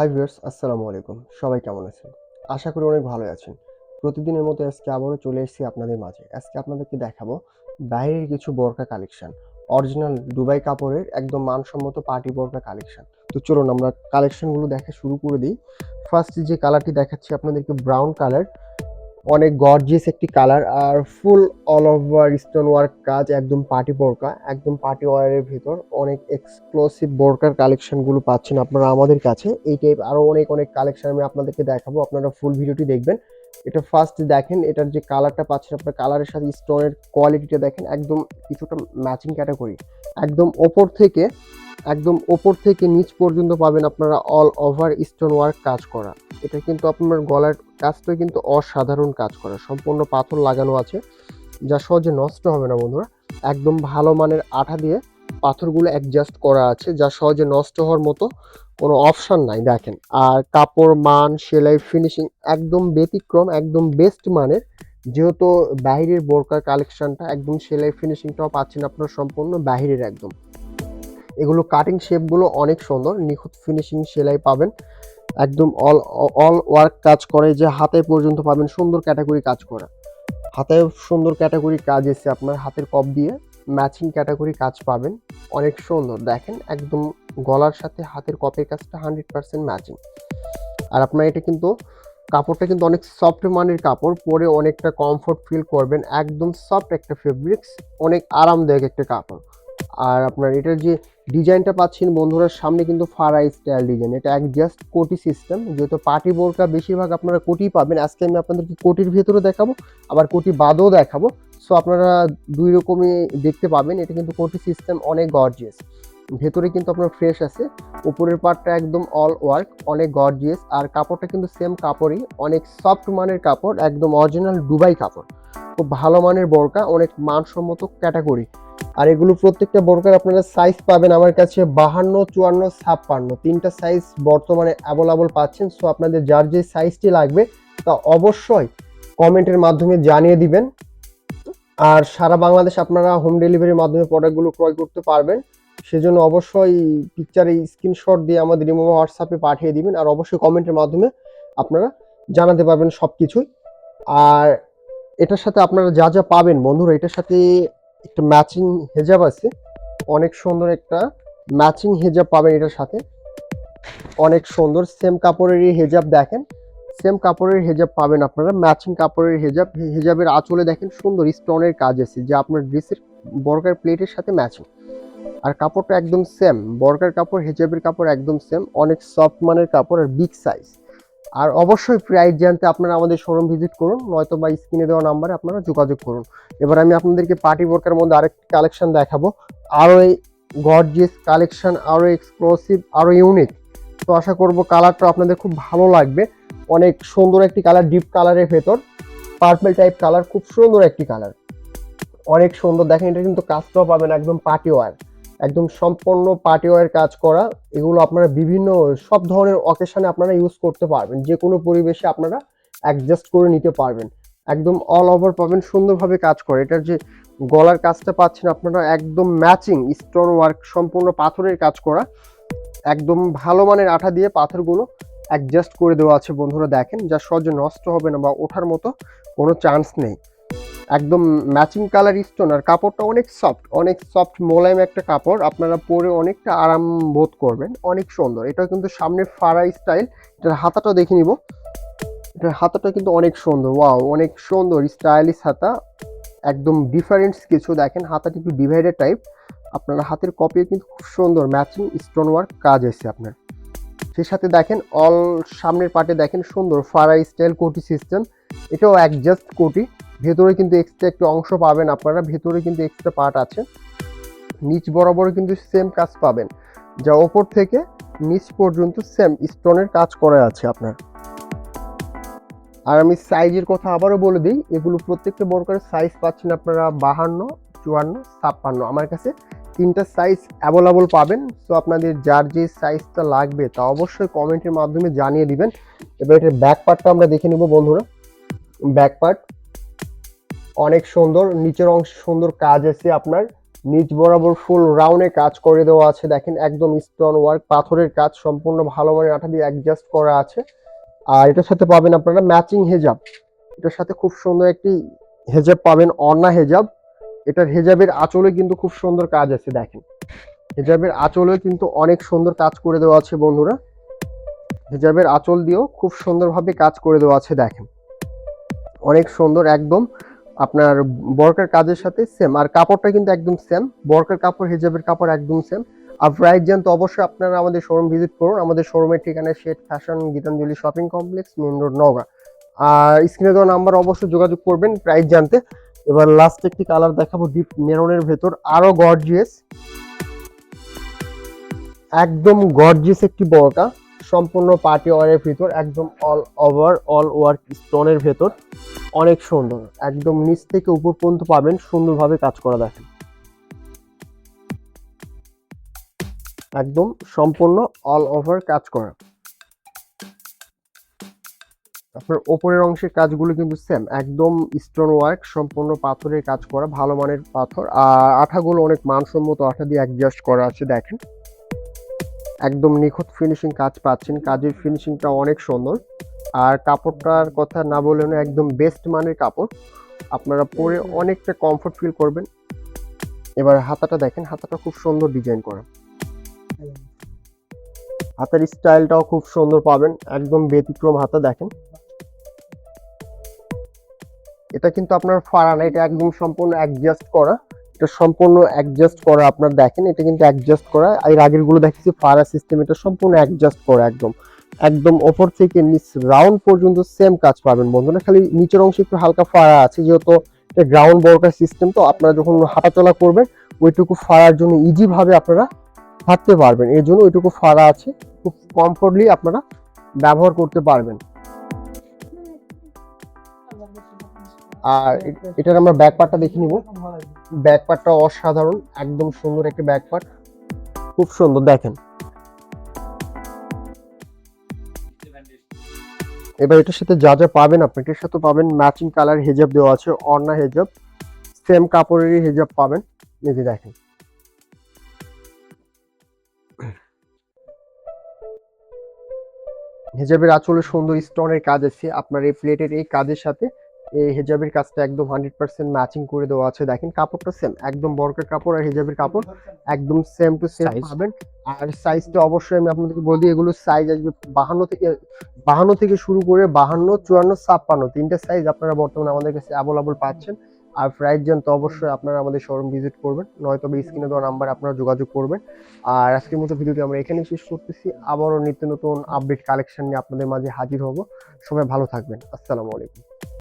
Hi viewers, আসসালামু আলাইকুম। সবাই কেমন আছেন? আশা করি অনেক ভালো আছেন। প্রতিদিনের মতো আজকে আবারও চলে এসেছি আপনাদের মাঝে। আজকে আপনাদেরকে দেখাবো বাইরের কিছু বোরকা কালেকশন। অরিজিনাল দুবাই কাপড়ের একদম মানসম্মত পার্টি বোরকা কালেকশন। তো চলুন, আমরা কালেকশনগুলো দেখা শুরু করে দিই। ফার্স্ট যে কালারটি দেখাচ্ছি আপনাদেরকে ব্রাউন কালার অনেক গর্জিয়াস একটি কালার আর full all over stone work কাজ, একদম পার্টি বোরকা, একদম পার্টি ওয়ারের ভেতর অনেক এক্সক্লুসিভ বোরকার কালেকশনগুলো পাচ্ছেন আপনারা আমাদের কাছে। এই টাইপ আরও অনেক অনেক কালেকশন আমি আপনাদেরকে দেখাবো, আপনারা ফুল ভিডিওটি দেখবেন। এটা ফার্স্ট দেখেন, এটার যে কালারটা পাচ্ছেন আপনার কালারের সাথে স্টোনের কোয়ালিটিটা দেখেন, একদম কিছুটা ম্যাচিং ক্যাটাগরি একদম ওপর থেকে, একদম ওপর থেকে নিচ পর্যন্ত পাবেন আপনারা অল ওভার স্টোন ওয়ার্ক কাজ করা। এটা কিন্তু আপনার গলার কাজটা কিন্তু অসাধারণ কাজ করা। সম্পূর্ণ পাথর লাগানো আছে, যা সহজে নষ্ট হবে না বন্ধুরা। একদম ভালো মানের আঠা দিয়ে পাথরগুলো অ্যাডজাস্ট করা আছে, যা সহজে নষ্ট হওয়ার মতো কোনো অপশন নাই, দেখেন। আর কাপড়, মান, সেলাই ফিনিশিং একদম ব্যতিক্রম, একদম বেস্ট মানের যেহেতু বাইরের বোরকার কালেকশনটা একদম সেলাই ফিনিশিংটাও পাচ্ছেন আপনার সম্পূর্ণ বাহিরের একদম। এগুলো কাটিং শেপগুলো অনেক সুন্দর, নিখুঁত ফিনিশিং সেলাই পাবেন। একদম অল অল ওয়ার্ক কাজ করে, যে হাতে পর্যন্ত পাবেন, সুন্দর ক্যাটাগরি কাজ করা। হাতে সুন্দর ক্যাটাগরি কাজ এসে আপনার হাতের কপ দিয়ে ম্যাচিং ক্যাটাগরি কাজ পাবেন। অনেক সুন্দর, দেখেন, একদম গলার সাথে হাতের কপের কাজটা হান্ড্রেড পার্সেন্ট ম্যাচিং আর আপনার এটা কিন্তু কাপড়টা কিন্তু অনেক সফট মানের কাপড়, পরে অনেকটা কমফোর্ট ফিল করবেন, একদম সফট একটা ফেব্রিক্স অনেক আরামদায়ক একটা কাপড়। আর আপনার এটার যে ডিজাইনটা পাচ্ছেন বন্ধুরা, সামনে কিন্তু ফারাই স্টাইল ডিজাইন এটা এক জাস্ট কোটি সিস্টেম যেহেতু পার্টি বোরকা বেশিরভাগ আপনারা কোটি পাবেন, আজকে আমি আপনাদেরকে কোটির ভেতরে দেখাবো, আবার কোটি বাদও দেখাবো। সো আপনারা দুই রকমই দেখতে পাবেন, এটা কিন্তু কোটি সিস্টেম অনেক গর্জিয়াস ভেতরে কিন্তু আপনার ফ্রেশ আছে। উপরের পার্টটা একদম অল ওয়ার্ক অনেক গর্জিয়াস আর কাপড়টা কিন্তু সেম কাপড়ই, অনেক সফট মানের কাপড়, একদম অরিজিনাল দুবাই কাপড়। খুব ভালো মানের বোরকা, অনেক মানসম্মত ক্যাটাগরি আর এগুলো প্রত্যেকটা বোরকার আপনারা সাইজ পাবেন আমার কাছে বাহান্ন, চুয়ান্ন, ছাপ্পান্ন। তিনটা সাইজ বর্তমানে অ্যাভেলেবল পাচ্ছেন সো আপনাদের যার যে সাইজটি লাগবে, তা অবশ্যই কমেন্টের মাধ্যমে জানিয়ে দিবেন। আর সারা বাংলাদেশ আপনারা হোম ডেলিভারির মাধ্যমে প্রোডাক্টগুলো ক্রয় করতে পারবেন। সেজন্য অবশ্যই পিকচারে স্ক্রিনশট দিয়ে আমাদের রিমো হোয়াটসঅ্যাপে পাঠিয়ে দিবেন আর অবশ্যই কমেন্টের মাধ্যমে আপনারা জানাতে পারবেন সব কিছুই আর এটার সাথে আপনারা যা যা পাবেন, বন্ধুরা, এটার সাথে একটা ম্যাচিং হেজাব আছে। অনেক সুন্দর একটা ম্যাচিং হেজাব পাবেন এটার সাথে। অনেক সুন্দর সেম কাপড়েরই হেজাব দেখেন। সেম কাপড়ের হেজাব পাবেন আপনারা। ম্যাচিং কাপড়ের হেজাব হেজাবের আঁচলে দেখেন সুন্দর স্টোনের কাজ আছে, যা আপনার ড্রেসের বর্কার প্লেটের সাথে ম্যাচিং আর কাপড়টা একদম সেম বর্কার কাপড়, হেজাবের কাপড় একদম সেম অনেক সফট মানের কাপড় আর বিগ সাইজ আর অবশ্যই প্রাইস জানতে আপনারা আমাদের শোরুম ভিজিট করুন, নয়তো বা স্ক্রিনে দেওয়া নাম্বারে আপনারা যোগাযোগ করুন। এবার আমি আপনাদেরকে পার্টি বোরকার মধ্যে আরেকটি কালেকশন দেখাবো। আরও এই গর্জিয়াস কালেকশন আরও এক্সক্লুসিভ আরও ইউনিক তো আশা করব কালারটা আপনাদের খুব ভালো লাগবে। অনেক সুন্দর একটি কালার ডিপ কালারের ভেতর। পার্পল টাইপ কালার খুব সুন্দর একটি কালার অনেক সুন্দর। দেখেন, এটা কিন্তু কাজটাও পাবেন একদম পার্টি ওয়ার একদম সম্পূর্ণ পার্টি ওয়ার কাজ করা, এগুলো আপনারা বিভিন্ন সব ধরনের অকেশনে আপনারা ইউজ করতে পারবেন। যে কোনো পরিবেশে আপনারা অ্যাডজাস্ট করে নিতে পারবেন। একদম অল ওভার পাবেন, সুন্দরভাবে কাজ করে। এটার যে গলার কাজটা পাচ্ছেন আপনারা, একদম ম্যাচিং স্টোন ওয়ার্ক সম্পূর্ণ পাথরের কাজ করা। একদম ভালো মানের আঠা দিয়ে পাথরগুলো অ্যাডজাস্ট করে দেওয়া আছে বন্ধুরা দেখেন, যা সহজে নষ্ট হবে না বা ওঠার মতো কোনো চান্স নেই। একদম ম্যাচিং কালার স্টোন আর কাপড়টা অনেক সফট অনেক সফট মোলায়েম একটা কাপড়, আপনারা পরে অনেকটা আরাম বোধ করবেন, অনেক সুন্দর। এটা কিন্তু সামনে ফারা স্টাইল এটার হাতাটা দেখে নিব। এটার হাতাটা কিন্তু অনেক সুন্দর ওয়াও অনেক সুন্দর স্টাইলিশ হাতা। একদম ডিফারেন্স কিছু দেখেন হাতাটি একটু ডিভাইডেড টাইপ আপনার হাতের কপিও কিন্তু খুব সুন্দর ম্যাচিং স্টোন ওয়ার্ক কাজ এসে আপনার। সেই সাথে দেখেন অল সামনের পার্টে দেখেন সুন্দর ফারা স্টাইল কোটি সিস্টেম এটাও অ্যাডজাস্ট কোটি ভেতরে কিন্তু এক্সট্রা একটু অংশ পাবেন আপনারা, ভেতরে কিন্তু এক্সট্রা পার্ট আছে। নিচ বরাবর কিন্তু সেম কাজ পাবেন। যা ওপর থেকে নিচ পর্যন্ত সেম স্টোনের কাজ করা আছে আপনার। আর আমি সাইজের কথা আবারও বলে দিই, এগুলো প্রত্যেকটা বর্কারের সাইজ পাচ্ছেন আপনারা বাহান্ন, চুয়ান্ন, ছাপ্পান্ন। আমার কাছে তিনটা সাইজ অ্যাভেলেবল পাবেন। তো আপনাদের যার যে সাইজটা লাগবে তা অবশ্যই কমেন্টের মাধ্যমে জানিয়ে দিবেন। এবার এটার ব্যাক পার্টটা আমরা দেখে নিব বন্ধুরা। ব্যাক পার্ট অনেক সুন্দর, নিচের অংশ সুন্দর কাজ আছে আপনার। নিচ বরাবর ফুল রাউন্ডে কাজ করে দেওয়া আছে, দেখেন একদম স্টোন ওয়ার্ক পাথরের কাজ সম্পূর্ণ ভালো মানের আঠা দিয়ে অ্যাডজাস্ট করা আছে। আর এটার সাথে পাবেন আপনারা ম্যাচিং হেজাব এটার সাথে খুব সুন্দর একটি হেজাব পাবেন অন্না হেজাব এটার হেজাবের আঁচলে কিন্তু খুব সুন্দর কাজ আছে, দেখেন। হেজাবের আঁচলে কিন্তু অনেক সুন্দর কাজ করে দেওয়া আছে বন্ধুরা। হেজাবের আঁচল দিয়েও খুব সুন্দরভাবে কাজ করে দেওয়া আছে, দেখেন। অনেক সুন্দর, একদম আপনার বরকার কাজের সাথে সেম আর কাপড়টা কিন্তু একদম সেম বরকার কাপড়, হিজাবের কাপড় একদম সেম আর প্রাইস জানতে অবশ্যই আপনারা আমাদের শোরুম ভিজিট করুন। আমাদের শোরুমের ঠিকানা Shet fashion Gitanjali shopping complex main road Naogaon. আর স্ক্রিনে দেওয়া নাম্বার অবশ্যই যোগাযোগ করবেন প্রাইস জানতে এবার লাস্ট একটি কালার দেখাবো ডিপ মেরনের ভেতর, আরও গর্জিয়াস একদম গর্জিয়াস একটি বরকা, সম্পূর্ণ পার্টি ওয়ারের ভিতর, একদম অল ওভার অল ওয়ার্ক স্টোনের ভেতর। অনেক সুন্দর। একদম নিচ থেকে উপর পর্যন্ত পাবেন, সুন্দরভাবে কাজ করা দেখেন। একদম সম্পূর্ণ অল ওভার কাজ করা। আপনার ওপরের অংশের কাজগুলো কিন্তু সেম একদম স্টোন ওয়ার্ক সম্পূর্ণ পাথরের কাজ করা, ভালো মানের পাথর। আর আঠাগুলো অনেক মানসম্মত আঠা দিয়ে অ্যাডজাস্ট করা আছে, দেখেন। একদম নিখুঁত ফিনিশিং কাজ পাচ্ছেন, কাজের ফিনিশিংটা অনেক সুন্দর। আর কাপড়টার কথা না বলে না একদম বেস্ট মানের কাপড়। আপনারা পরে অনেকটা কমফোর্ট ফিল করবেন। এবার হাতাটা দেখেন হাতাটা খুব সুন্দর ডিজাইন করা। হাতের স্টাইলটাও খুব সুন্দর পাবেন একদম ব্যতিক্রম হাতা দেখেন। এটা কিন্তু আপনার ফাড়া না এটা একদম সম্পূর্ণ অ্যাডজাস্ট করা। এটা সম্পূর্ণ অ্যাডজাস্ট করা আপনার দেখেন এটা কিন্তু অ্যাডজাস্ট করা। এর আগেরগুলো দেখেছি ফাড়া সিস্টেম এটা সম্পূর্ণ অ্যাডজাস্ট করা একদম। একদম ওপর থেকে নিচ রাউন্ড পর্যন্ত সেম কাজ পাবেন বন্ধুরা। খালি নিচের অংশে একটু হালকা ফাড়া আছে, যেহেতু গ্রাউন্ড বর্কার সিস্টেম তো আপনারা যখন হাঁটাচলা করবেন, ওইটুকু ফাড়ার জন্য ইজি ভাবে আপনারা হাঁটতে পারবেন। এর জন্য ওইটুকু ফাড়া আছে, খুব কমফোর্টলি আপনারা ব্যবহার করতে পারবেন। আর এটার আমরা ব্যাক পার্টটা দেখে নিব। ব্যাক পার্টটা অসাধারণ, একদম সুন্দর একটা ব্যাক পার্ট খুব সুন্দর, দেখেন। এবার এটার সাথে যা যা পাবেন আপনি, এটার সাথে পাবেন ম্যাচিং কালার হেজাব দেওয়া আছে অন্না হেজাব সেম কাপড়েরই হেজাব পাবেন। নিজে দেখেন। হেজাবের আঁচলে সুন্দর স্টোনের কাজ আছে, আপনার এই প্লেটের এই কাজের সাথে। এই হেজাবের কাজটা একদম হান্ড্রেড পার্সেন্ট ম্যাচিং করে দেওয়া আছে। দেখেন কাপড়টা সেম একদম বরকের কাপড় আর হেজাবের কাপড় একদম সেম টু সেম পাবেন। আর সাইজটা অবশ্যই আমি আপনাদেরকে বলে এগুলো সাইজ আসবে বাহান্ন থেকে বাহান্ন থেকে শুরু করে বাহান্ন চুয়ান্ন ছাপ্পান্ন। তিনটে সাইজ আপনারা বর্তমানে আমাদের কাছে অ্যাভেলেবল পাচ্ছেন। আর প্রাইস জানতে অবশ্যই আপনারা আমাদের শোরুম ভিজিট করবেন নয়তো স্ক্রিনে দেওয়া নাম্বার আপনারা যোগাযোগ করবেন। আর আজকের মতো ভিডিওটি আমরা এখানেই শেষ করতেছি। আবারও নিত্য নতুন আপডেট কালেকশন নিয়ে আপনাদের মাঝে হাজির হব। সবাই ভালো থাকবেন। আসসালামু আলাইকুম।